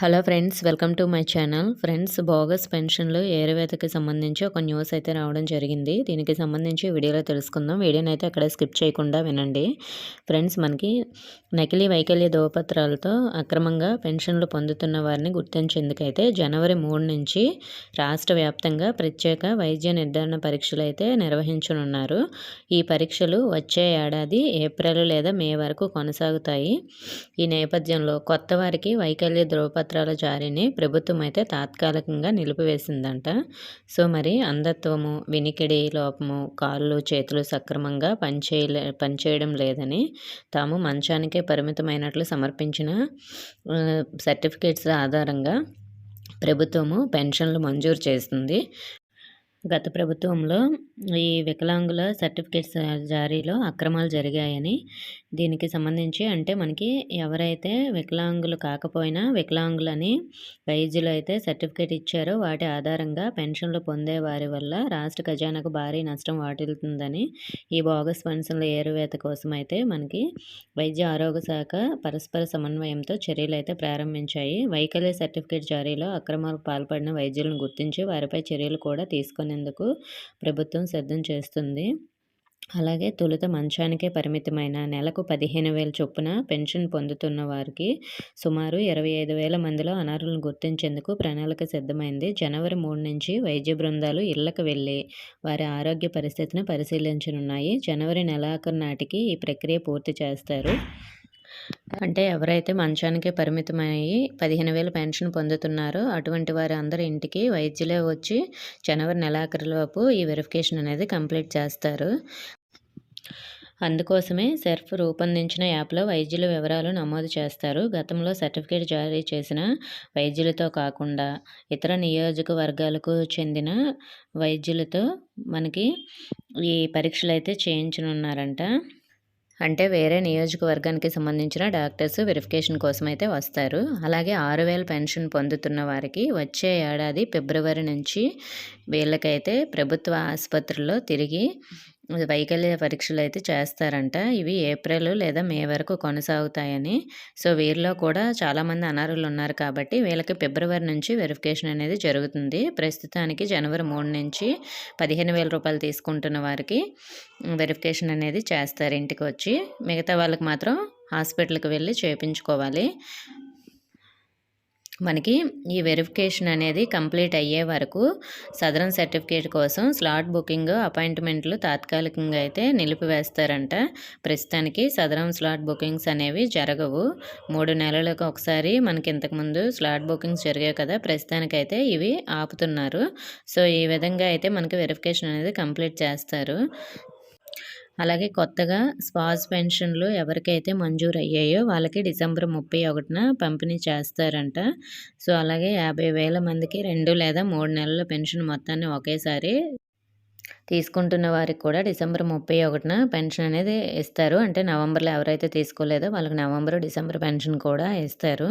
Hello friends welcome to my channel. Friends bogus పెన్షన్లు ఏరవేతకి సంబంధించి ఒక న్యూస్ అయితే రావడం జరిగింది. దీనికి సంబంధించి వీడియోలో తెలుసుకుందాం. వీడియోని అయితే అక్కడ స్కిప్ చేయకుండా వినండి. ఫ్రెండ్స్ మనకి నకిలీ వైకల్య దోపత్రాలతో అక్రమంగా పెన్షన్లు పొందుతున్న వారిని గుర్తించేందుకైతే జనవరి మూడు నుంచి రాష్ట్ర వ్యాప్తంగా ప్రత్యేక వైద్య నిర్ధారణ పరీక్షలు అయితే నిర్వహించనున్నారు. ఈ పరీక్షలు వచ్చే ఏడాది ఏప్రిల్ లేదా మే వరకు కొనసాగుతాయి. ఈ నేపథ్యంలో కొత్త వారికి వైకల్య ధ్రువపత్ర పత్రాల జారీని ప్రభుత్వం అయితే తాత్కాలికంగా నిలిపివేసిందంట. సో మరి అంధత్వము వినికిడి లోపము కాళ్ళు చేతులు సక్రమంగా పనిచేయలే పనిచేయడం లేదని తాము మంచానికే పరిమితమైనట్లు సమర్పించిన సర్టిఫికేట్స్ ఆధారంగా ప్రభుత్వము పెన్షన్లు మంజూరు చేస్తుంది. గత ప్రభుత్వంలో ఈ వికలాంగుల సర్టిఫికేట్స్ జారీలో అక్రమాలు జరిగాయని దీనికి సంబంధించి అంటే మనకి ఎవరైతే వికలాంగులు కాకపోయినా వికలాంగులని వైద్యులు అయితే సర్టిఫికేట్ ఇచ్చారో వాటి ఆధారంగా పెన్షన్లు పొందే వారి వల్ల రాష్ట్ర ఖజానాకు భారీ నష్టం వాటిల్తుందని ఈ బోగస్ పెన్షన్ల ఏరువేత కోసం అయితే మనకి వైద్య ఆరోగ్య శాఖ పరస్పర సమన్వయంతో చర్యలు అయితే ప్రారంభించాయి. వైకల్య సర్టిఫికేట్ జారీలో అక్రమాలకు పాల్పడిన వైద్యులను గుర్తించి వారిపై చర్యలు కూడా తీసుకునేందుకు ప్రభుత్వం సిద్ధం చేస్తుంది. అలాగే తొలుత మంచానికే పరిమితమైన నెలకు పదిహేను వేల చొప్పున పెన్షన్ పొందుతున్న వారికి సుమారు ఇరవై ఐదు వేల మందిలో అనర్హులను గుర్తించేందుకు ప్రణాళిక సిద్ధమైంది. జనవరి మూడు నుంచి వైద్య బృందాలు ఇళ్ళకు వెళ్ళి వారి ఆరోగ్య పరిస్థితిని పరిశీలించనున్నాయి. జనవరి నెలాఖరు నాటికి ఈ ప్రక్రియ పూర్తి చేస్తారు. అంటే ఎవరైతే మంచానికే పరిమితమయ్యి పదిహేను వేలు పెన్షన్ పొందుతున్నారో అటువంటి వారి అందరి ఇంటికి వైద్యులే వచ్చి జనవరి నెలాఖరులోపు ఈ వెరిఫికేషన్ అనేది కంప్లీట్ చేస్తారు. అందుకోసమే సెర్ఫ్ రూపొందించిన యాప్లో వైద్యుల వివరాలు నమోదు చేస్తారు. గతంలో సర్టిఫికేట్ జారీ చేసిన వైద్యులతో కాకుండా ఇతర నియోజకవర్గాలకు చెందిన వైద్యులతో మనకి ఈ పరీక్షలు అయితే చేయించనున్నారంట. అంటే వేరే నియోజకవర్గానికి సంబంధించిన డాక్టర్స్ వెరిఫికేషన్ కోసం అయితే వస్తారు. అలాగే ఆరు వేల పెన్షన్ పొందుతున్న వారికి వచ్చే ఏడాది ఫిబ్రవరి నుంచి వీళ్ళకైతే ప్రభుత్వ ఆసుపత్రుల్లో తిరిగి వైకల్య పరీక్షలు అయితే చేస్తారంట. ఇవి ఏప్రిల్ లేదా మే వరకు కొనసాగుతాయని. సో వీరిలో కూడా చాలామంది అనర్హులు ఉన్నారు కాబట్టి వీళ్ళకి ఫిబ్రవరి నుంచి వెరిఫికేషన్ అనేది జరుగుతుంది. ప్రస్తుతానికి జనవరి మూడు నుంచి పదిహేను వేల రూపాయలు తీసుకుంటున్న వారికి వెరిఫికేషన్ అనేది చేస్తారు ఇంటికి వచ్చి. మిగతా వాళ్ళకి మాత్రం హాస్పిటల్కి వెళ్ళి చేయించుకోవాలి మనకి ఈ వెరిఫికేషన్ అనేది కంప్లీట్ అయ్యే వరకు సదరన్ సర్టిఫికేట్ కోసం స్లాట్ బుకింగ్ అపాయింట్మెంట్లు తాత్కాలికంగా అయితే నిలిపివేస్తారంట. ప్రస్తుతానికి సదరం స్లాట్ బుకింగ్స్ అనేవి జరగవు. మూడు నెలలకు ఒకసారి మనకి ఇంతకుముందు స్లాట్ బుకింగ్స్ జరిగాయి కదా ప్రస్తుతానికైతే ఇవి ఆపుతున్నారు. సో ఈ విధంగా అయితే మనకి వెరిఫికేషన్ అనేది కంప్లీట్ చేస్తారు. అలాగే కొత్తగా స్పాస్ పెన్షన్లు ఎవరికైతే మంజూరు అయ్యాయో వాళ్ళకి డిసెంబర్ ముప్పై ఒకటిన పంపిణీ చేస్తారంట. సో అలాగే యాభై వేల మందికి రెండు లేదా మూడు నెలల పెన్షన్ మొత్తాన్ని ఒకేసారి తీసుకుంటున్న వారికి కూడా డిసెంబర్ ముప్పై ఒకటిన పెన్షన్ అనేది ఇస్తారు. అంటే నవంబర్లో ఎవరైతే తీసుకోలేదో వాళ్ళకి నవంబర్ డిసెంబర్ పెన్షన్ కూడా ఇస్తారు.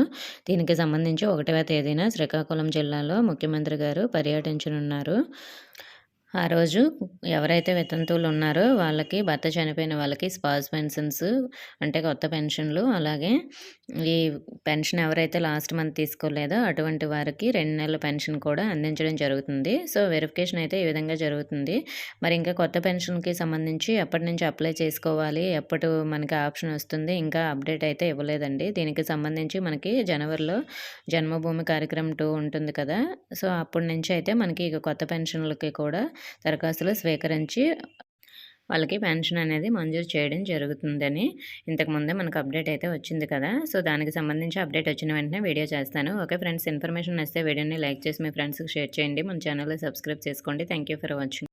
దీనికి సంబంధించి ఒకటవ తేదీన శ్రీకాకుళం జిల్లాలో ముఖ్యమంత్రి గారు పర్యటించనున్నారు. ఆ రోజు ఎవరైతే వితంతువులు ఉన్నారో వాళ్ళకి భర్త చనిపోయిన వాళ్ళకి స్పాస్ పెన్షన్స్ అంటే కొత్త పెన్షన్లు అలాగే ఈ పెన్షన్ ఎవరైతే లాస్ట్ మంత్ తీసుకోలేదో అటువంటి వారికి రెండు నెలల పెన్షన్ కూడా అందించడం జరుగుతుంది. సో వెరిఫికేషన్ అయితే ఈ విధంగా జరుగుతుంది. మరి ఇంకా కొత్త పెన్షన్కి సంబంధించి ఎప్పటి నుంచి అప్లై చేసుకోవాలి? ఎప్పుడు మనకి ఆప్షన్ వస్తుంది? ఇంకా అప్డేట్ అయితే ఇవ్వలేదండి. దీనికి సంబంధించి మనకి జనవరిలో జన్మభూమి కార్యక్రమం టూ ఉంటుంది కదా. సో అప్పటి నుంచి అయితే మనకి ఇక కొత్త పెన్షన్లకి కూడా దరఖాస్తులు స్వీకరించి వాళ్ళకి పెన్షన్ అనేది మంజూరు చేయడం జరుగుతుందని ఇంతకుముందే మనకు అప్డేట్ అయితే వచ్చింది కదా. సో దానికి సంబంధించి అప్డేట్ వచ్చిన వెంటనే వీడియో చేస్తాను. ఓకే ఫ్రెండ్స్ ఇన్ఫర్మేషన్ వస్తే వీడియోని లైక్ చేసి మీ ఫ్రెండ్స్కి షేర్ చేయండి. మన ఛానల్ని సబ్స్క్రైబ్ చేసుకోండి. Thank for watching.